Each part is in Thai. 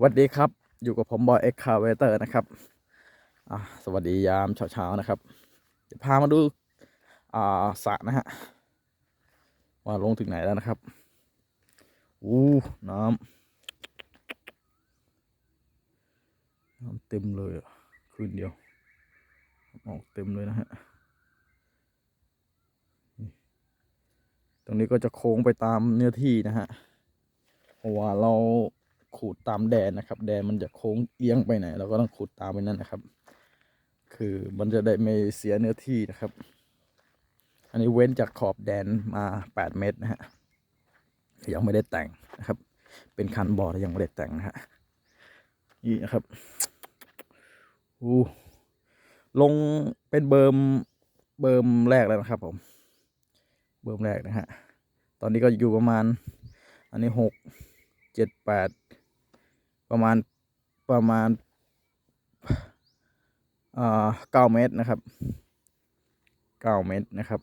สวัสดีครับ อยู่กับผมบอยเอ็กคาเวเตอร์นะครับสวัสดียามเช้าๆนะครับเดี๋ยวพามาดูอ่าสระนะฮะว่าลงถึงไหนแล้วนะครับอู้น้ำน้ำเต็มเลยอะคืนเดียวออกเต็มเลยนะฮะตรงนี้ก็จะโค้งไปตามเนื้อที่นะฮะเพราะว่าเรา ขูดตามแดนนะครับ แดนมันจะโค้งเอียงไปไหนเราก็ต้องขูดตามไปนั่นนะครับ คือมันจะได้ไม่เสียเนื้อที่นะครับ อันนี้เว้นจากขอบแดนมาแปดเมตรนะฮะยังไม่ได้แต่งนะครับ เป็นคันบอร์ดยังไม่ได้แต่งนะฮะนี่นะครับอู้ลงเป็นเบิร์มเบิร์มแรกแล้วนะครับผม เบิร์มแรกนะฮะ ตอนนี้ก็อยู่ประมาณ อันนี้หกเจ็ดแปด ประมาณประมาณเก้าเมตรนะครับเก้าเมตรนะครับ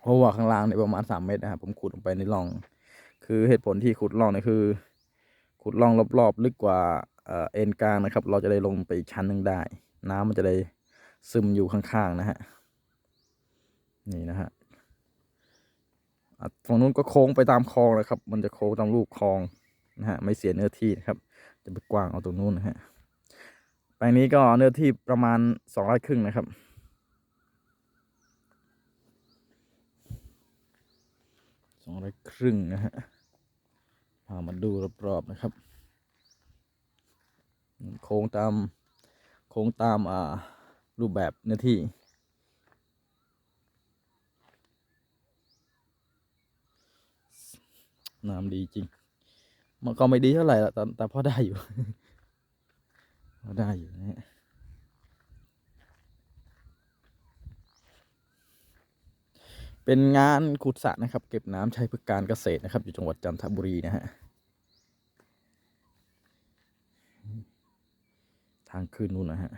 เพราะว่าข้างล่างเนี่ยประมาณสามเมตรนะครับผมขุดลงไปในร่อง คือเหตุผลที่ขุดร่องเนี่ยคือ ขุดร่องรอบๆลึกกว่าเอ็นกลางนะครับ เราจะได้ลงไปอีกชั้นหนึ่งได้ น้ำมันจะได้ซึมอยู่ข้างๆนะฮะนี่นะฮะ ฝั่งนู้นก็โค้งไปตามคลองนะครับ มันจะโค้งตามลูกคลองนะฮะไม่เสียเนื้อที่นะครับ จะไปกว้างเอาตรงนู้นนะฮะแปลงนี้ก็เนื้อที่ประมาณสองไร่ครึ่งนะครับ สองไร่ครึ่งนะฮะพามาดูรอบๆนะครับ โค้งตามโค้งตามอ่ารูปแบบเนื้อที่ น้ำดีจริง มันก็ไม่ดีเท่าไหร่ละแต่แต่พอได้อยู่พอได้อยู่นะฮะเป็นงานขุดสระนะครับ เก็บน้ำใช้เพื่อการเกษตรนะครับ อยู่จังหวัดจันทบุรีนะฮะทางขึ้นนู่นนะฮะ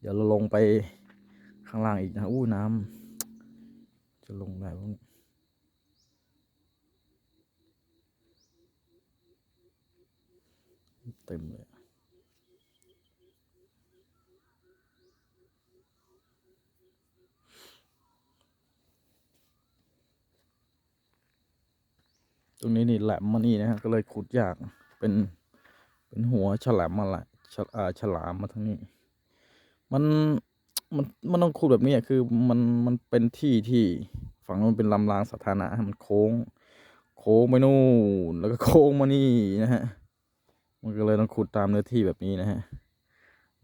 เดี๋ยวเราลงไปข้างล่างอีกนะอู้น้ำจะลงได้บ้าง เต็มเลยตรงนี้นี่แหลมมานี่นะฮะก็เลยขุดยากเป็นเป็นหัวฉลามมาละฉลอ่าฉลามมาทั้งนี้ มันมันมันต้องขุดแบบนี้คือมันมันเป็นที่ที่ฝั่งนู้นเป็นลำรางสาธารณะมันโค้ง โค้งไปนู่นแล้วก็โค้งมานี่นะฮะ มันก็เลยต้องขุดตามเนื้อที่แบบนี้นะฮะ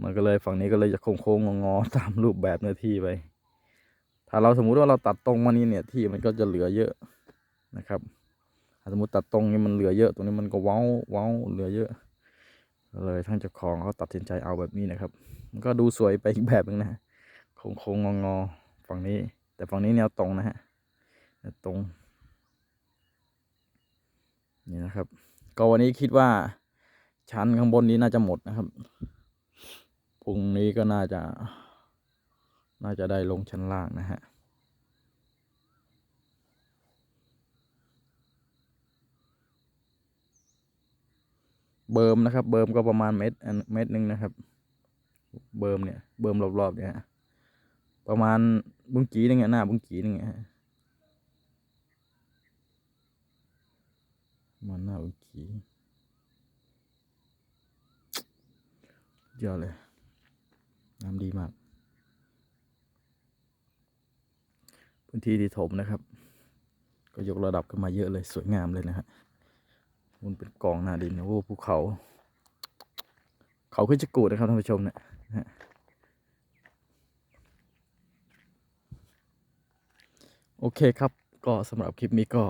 มันก็เลยฝั่งนี้ก็เลยจะโค้งๆงอๆตามรูปแบบเนื้อที่ไป ถ้าเราสมมุติว่าเราตัดตรงมานี่เนี่ยที่มันก็จะเหลือเยอะนะครับ สมมติตัดตรงนี้มันเหลือเยอะ ตรงนี้มันก็เว้าเว้าเหลือเยอะเลยทางเจ้าของเขาตัดสินใจเอาแบบนี้นะครับ มันก็ดูสวยไปอีกแบบหนึงนะฮะโค้งๆงอๆฝั่งนี้ แต่ฝั่งนี้แนวตรงนะฮะแนวตรง นี่นะครับ ก็วันนี้คิดว่า ชั้นข้างบนนี้น่าจะหมดนะครับพรุ่งนี้ก็น่าจะ น่าจะได้ลงชั้นล่างนะฮะเบิร์มนะครับ เบิร์มก็ประมาณเม็ดอันเม็ดหนึ่งนะครับ เบิร์มเนี่ย เบิร์มรอบๆเนี่ยประมาณบุ้งกีนึงอะหน้าบุ้งกีนึงอะฮะประมันหน้าบุ้งกี ยอดเลย น้ำดีมาก พื้นที่ที่ถมนะครับ ก็ยกระดับขึ้นมาเยอะเลยสวยงามเลยนะฮะมันเป็นกองหน้าดินโอ้ภูเขา เขาขึ้นจะกูดนะครับท่านผู้ชมเนี่ยโอเคครับ ก็สำหรับคลิปนี้ก็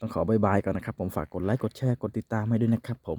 ต้องขอบายบายก่อนนะครับ ผมฝากกดไลค์ กดแชร์ กดติดตามให้ด้วยนะครับผม